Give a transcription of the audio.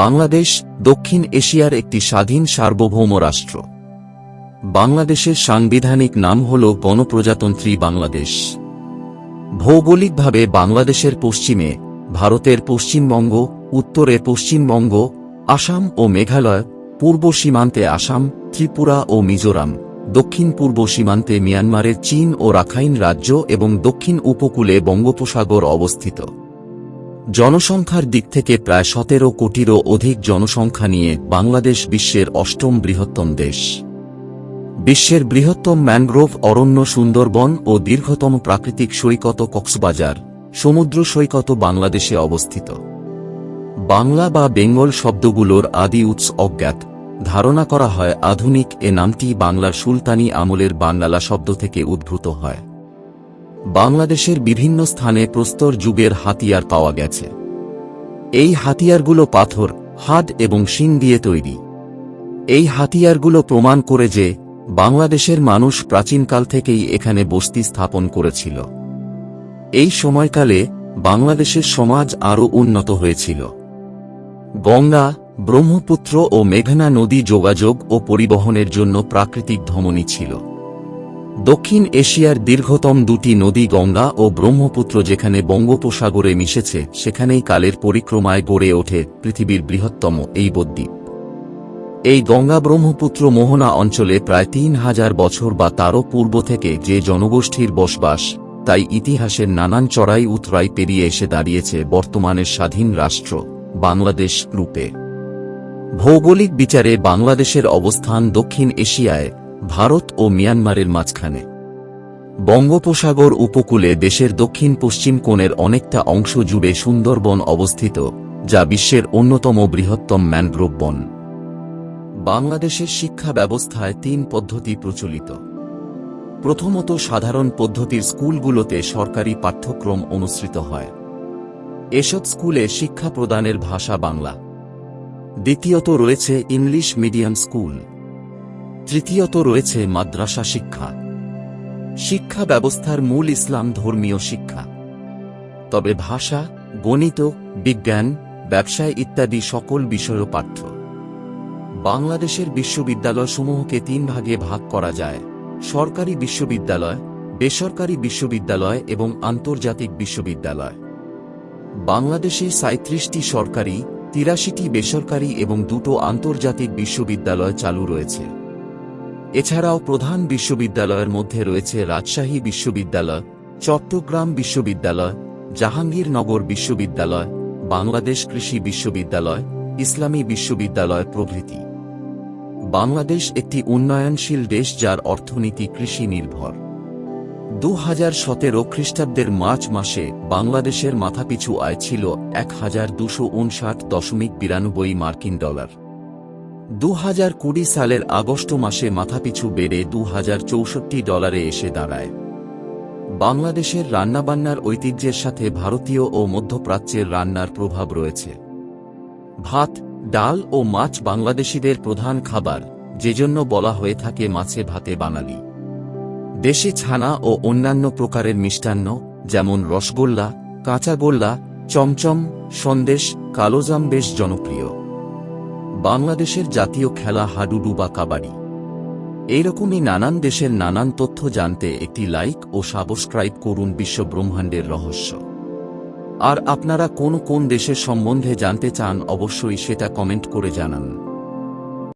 বাংলাদেশ, দক্ষিণ এশিয়ার একটি স্বাধীন সার্বভৌম রাষ্ট্র। বাংলাদেশের সাংবিধানিক নাম হল গণপ্রজাতন্ত্রী বাংলাদেশ। ভৌগোলিকভাবে বাংলাদেশের পশ্চিমে, ভারতের পশ্চিমবঙ্গ উত্তরে পশ্চিমবঙ্গ, আসাম ও মেঘালয়, পূর্ব সীমান্তে আসাম, ত্রিপুরা ও মিজোরাম, দক্ষিণ পূর্ব সীমান্তে মিয়ানমারের চীন ও রাখাইন রাজ্য এবং দক্ষিণ উপকূলে বঙ্গোপসাগর অবস্থিত। জনসংখ্যার দিক থেকে প্রায় সতেরো কোটিরও অধিক জনসংখ্যা নিয়ে বাংলাদেশ বিশ্বের অষ্টম বৃহত্তম দেশ। বিশ্বের বৃহত্তম ম্যানগ্রোভ, অরণ্য সুন্দরবন ও দীর্ঘতম প্রাকৃতিক সৈকত কক্সবাজার, সমুদ্র সৈকত বাংলাদেশে অবস্থিত। বাংলা বা বেঙ্গল শব্দগুলোর আদি উৎস অজ্ঞাত। ধারণা করা হয় আধুনিক এ নামটি বাংলার সুলতানি আমলের বাংলা শব্দ থেকে উদ্ভূত হয়। বাংলাদেশের বিভিন্ন স্থানে প্রস্তর যুগের হাতিয়ার পাওয়া গেছে। এই হাতিয়ারগুলো পাথর, হাড এবং শিং দিয়ে তৈরি। এই হাতিয়ারগুলো প্রমাণ করে যে, বাংলাদেশের মানুষ প্রাচীনকাল থেকেই এখানে বস্তি স্থাপন করেছিল। এই সময়কালে, বাংলাদেশের সমাজ আরও উন্নত হয়েছিল। গঙ্গা, ব্রহ্মপুত্র ও মেঘনা নদী যোগাযোগ ও পরিবহনের জন্য প্রাকৃতিক ধমনী ছিল। দক্ষিণ এশিয়ার দীর্ঘতম দুটি নদী গঙ্গা ও ব্রহ্মপুত্র যেখানে বঙ্গোপসাগরে মিশেছে, সেখানেই কালের পরিক্রমায় গড়ে ওঠে পৃথিবীর বৃহত্তম এই বদ্বীপ। এই গঙ্গা ব্রহ্মপুত্র মোহনা অঞ্চলে প্রায় তিন হাজার বছর বা তারও পূর্ব থেকে যে জনগোষ্ঠীর বসবাস, তাই ইতিহাসের নানান চড়াই উতরাই পেরিয়ে এসে দাঁড়িয়েছে বর্তমানের স্বাধীন রাষ্ট্র, বাংলাদেশ রূপে। ভৌগোলিক বিচারে বাংলাদেশের অবস্থান দক্ষিণ এশিয়ায় ভারত ও মিয়ানমারের মাঝখানে। বঙ্গোপসাগর উপকূলে দেশের দক্ষিণ পশ্চিম কোণের অনেকটা অংশ জুড়ে সুন্দরবন অবস্থিত, যা বিশ্বের অন্যতম বৃহত্তম ম্যানগ্রোভ বন। বাংলাদেশের শিক্ষা ব্যবস্থায় তিন পদ্ধতি প্রচলিত। প্রথমত সাধারণ পদ্ধতির স্কুলগুলোতে সরকারি পাঠ্যক্রম অনুসৃত হয়। এসব স্কুলে শিক্ষা প্রদানের ভাষা বাংলা। দ্বিতীয়ত রয়েছে ইংলিশ মিডিয়াম স্কুল। তৃতীয়ত রয়েছে মাদ্রাসা শিক্ষা। শিক্ষা ব্যবস্থার মূল ইসলাম ধর্মীয় শিক্ষা। তবে ভাষা, গণিত, বিজ্ঞান, ব্যবসায় ইত্যাদি সকল বিষয়ও পাঠ্য। বাংলাদেশের বিশ্ববিদ্যালয়সমূহকে তিন ভাগে ভাগ করা যায়। সরকারি বিশ্ববিদ্যালয়, বেসরকারি বিশ্ববিদ্যালয় এবং আন্তর্জাতিক বিশ্ববিদ্যালয়। বাংলাদেশে সাঁত্রিশটি সরকারি, তিরাশিটি বেসরকারি এবং দুটো আন্তর্জাতিক বিশ্ববিদ্যালয় চালু রয়েছে। এছাড়াও প্রধান বিশ্ববিদ্যালয়ের মধ্যে রয়েছে রাজশাহী বিশ্ববিদ্যালয়, চট্টগ্রাম বিশ্ববিদ্যালয়, জাহাঙ্গীরনগর বিশ্ববিদ্যালয়, বাংলাদেশ কৃষি বিশ্ববিদ্যালয়, ইসলামী বিশ্ববিদ্যালয় প্রভৃতি। বাংলাদেশ একটি উন্নয়নশীল দেশ যার অর্থনীতি কৃষি নির্ভর। দু হাজার সতেরো খ্রিস্টাব্দের মার্চ মাসে বাংলাদেশের মাথাপিছু আয় ছিল এক হাজার দুশো উনষাট দশমিক বিরানব্বই মার্কিন ডলার। দু হাজার কুড়ি সালের আগস্ট মাসে মাথাপিছু বেড়ে দু হাজার চৌষট্টি ডলারে এসে দাঁড়ায়। বাংলাদেশের রান্নাবান্নার ঐতিহ্যের সাথে ভারতীয় ও মধ্যপ্রাচ্যের রান্নার প্রভাব রয়েছে। ভাত, ডাল ও মাছ বাংলাদেশিদের প্রধান খাবার, যেজন্য বলা হয়ে থাকে মাছে ভাতে বাঙালি। দেশে ছানা ও অন্যান্য প্রকারের মিষ্টান্ন, যেমন রসগোল্লা কাঁচাগোল্লা চমচম, সন্দেশ কালোজাম বেশ জনপ্রিয়। বাংলাদেশের জাতীয় খেলা হাডুডু বা কাবাডি। এইরকমই নানান দেশের নানান তথ্য জানতে একটি লাইক ও সাবস্ক্রাইব করুন বিশ্ব ব্রহ্মাণ্ডের রহস্য। আর আপনারা কোন কোন দেশের সম্বন্ধে জানতে চান অবশ্যই সেটা কমেন্ট করে জানান।